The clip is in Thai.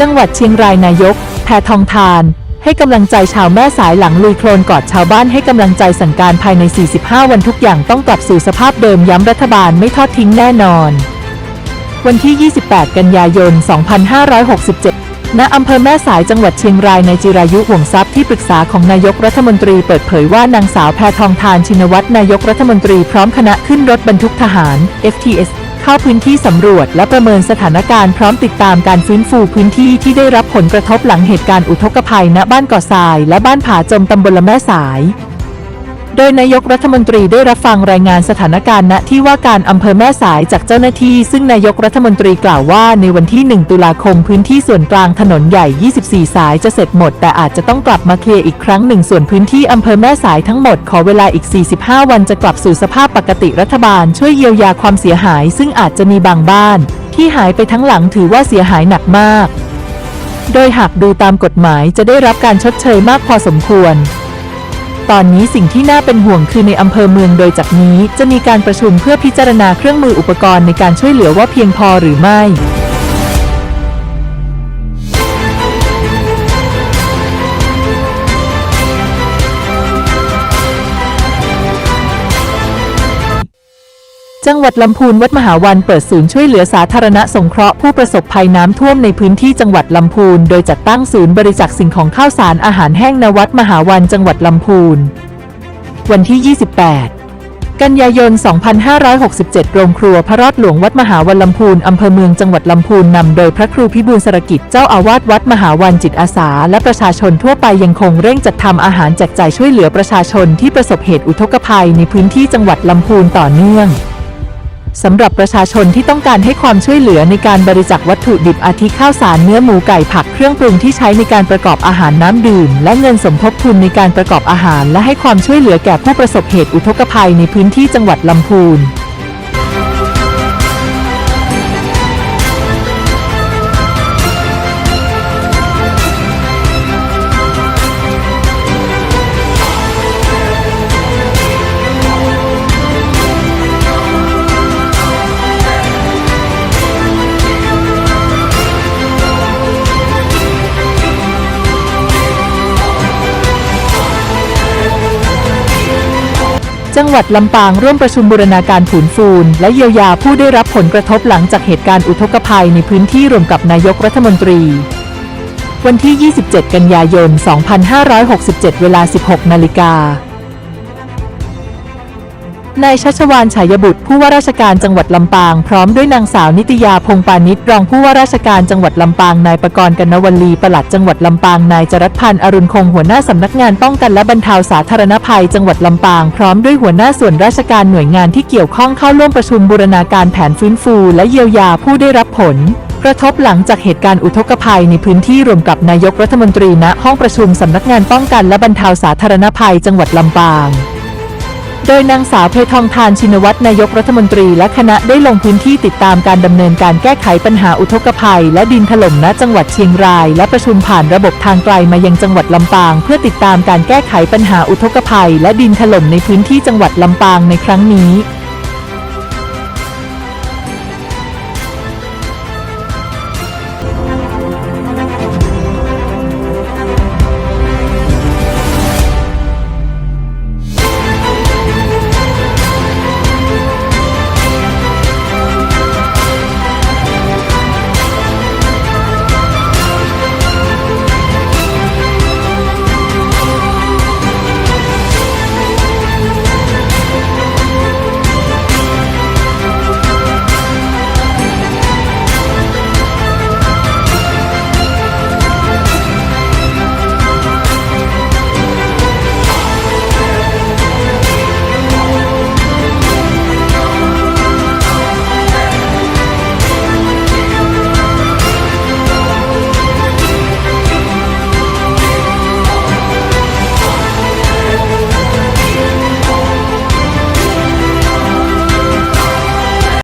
จังหวัดเชียงรายนายก แพทองทาน ให้กำลังใจชาวแม่สายหลังลุยโคลนกอดชาวบ้านให้กำลังใจสั่งการภายใน 45 วันทุกอย่างต้องกลับสู่สภาพเดิมย้ำรัฐบาลไม่ทอดทิ้งแน่นอน วันที่ 28 กันยายน 2567ณอำเภอแม่สายจังหวัดเชียงรายในจิรายุห่วงทรัพย์ที่ปรึกษาของนายกรัฐมนตรีเปิดเผยว่านางสาวแพทองทานชินวัตรนายกรัฐมนตรีพร้อมคณะขึ้นรถบรรทุกทหาร FTS เข้าพื้นที่สำรวจและประเมินสถานการณ์พร้อมติดตามการฟื้นฟูพื้นที่ที่ได้รับผลกระทบหลังเหตุการณ์อุทกภัยณบ้านก่อทรายและบ้านผาจมตำบลละแม่สาย ดยนายกรัฐมนตรีได้รับฟังรายงานสถานการณ์ณที่ว่าการอำเภอแม่สายจากเจ้าหน้าที่ ซึ่งนายกรัฐมนตรีกล่าวว่าในวันที่ 1 ตุลาคมพื้นที่ส่วนกลางถนนใหญ่ 24 สายจะเสร็จหมด แต่อาจจะต้องกลับมาเคลียร์อีกครั้งหนึ่งส่วนพื้นที่อำเภอแม่สายทั้งหมดขอเวลาอีก 45 วันจะกลับสู่สภาพปกติรัฐบาลช่วยเยียวยาความเสียหาย ซึ่งอาจจะมีบางบ้าน ที่หายไปทั้งหลังถือว่าเสียหายหนักมาก โดยหากดูตามกฎหมายจะได้รับการชดเชยมากพอสมควร ตอนนี้สิ่งที่น่าเป็นห่วงคือในอำเภอเมืองโดยจากนี้จะมีการประชุมเพื่อพิจารณาเครื่องมืออุปกรณ์ในการช่วยเหลือว่าเพียงพอหรือไม่ จังหวัดลำพูนวัดมหาวันเปิดศูนย์ช่วยเหลือสาธารณสงเคราะห์ผู้ประสบภัยน้ำท่วมในพื้นที่จังหวัดลำพูน โดยจัดตั้งศูนย์บริจาคสิ่งของข้าวสารอาหารแห้งณวัดมหาวันจังหวัดลำพูน วันที่ 28 กันยายน 2567 โรงครัวพระรอดหลวงวัดมหาวันลำพูนอำเภอเมืองจังหวัดลำพูนนำโดยพระครูพิบูลสรกิจเจ้าอาวาสวัดมหาวันจิตอาสา และประชาชนทั่วไปยังคงเร่งจัดทำอาหารแจกจ่ายช่วยเหลือประชาชนที่ประสบเหตุอุทกภัยในพื้นที่จังหวัดลำพูนต่อเนื่อง สำหรับประชาชนที่ต้องการให้ความช่วยเหลือในการบริจาควัตถุดิบอาทิข้าวสารเนื้อหมูไก่ผักเครื่องปรุงที่ใช้ในการประกอบอาหารน้ำดื่ม และเงินสมทบทุนในการประกอบอาหาร และให้ความช่วยเหลือแก่ผู้ประสบเหตุอุทกภัยในพื้นที่จังหวัดลำพูน จังหวัดลำปางร่วมประชุมบูรณาการผุนฟูน และเยียวยาผู้ได้รับผลกระทบหลังจากเหตุการณ์อุทกภัยในพื้นที่รวมกับนายกรัฐมนตรี วันที่ 27 กันยายน 2567 เวลา 16 นาฬิกา นายชัชวานฉายบุตรผู้ว่าราชการจังหวัดลำปาง พร้อมด้วยนางสาวนิตยาพงปานิชรองผู้ว่าราชการจังหวัดลำปางนายประกรณ์กนวลีปลัดจังหวัดลำปางนายจรัสพันธ์อรุณคงหัวหน้าสำนักงานป้องกันและบรรเทาสาธารณภัย จังหวัดลำปาง พร้อมด้วยหัวหน้าส่วนราชการหน่วยงานที่เกี่ยวข้องเข้าร่วมประชุมบูรณาการแผนฟื้นฟู และเยียวยาผู้ได้รับผลกระทบหลังจากเหตุการณ์อุทกภัยในพื้นที่รวมกับนายกรัฐมนตรีณห้องประชุมสำนักงานป้องกันและบรรเทาสาธารณภัย จังหวัดลำปาง ดยนางสาวเพทองทานชินวัตรนายกรัฐมนตรีและคณะได้ลงพื้นที่ติดตามการดำเนินการแก้ไขปัญหาอุทกภัย และดินถล่มณจังหวัดเชียงราย และประชุมผ่านระบบทางไกลมายังจังหวัดลำปาง เพื่อติดตามการแก้ไขปัญหาอุทกภัย และดินถล่มในพื้นที่จังหวัดลำปางในครั้งนี้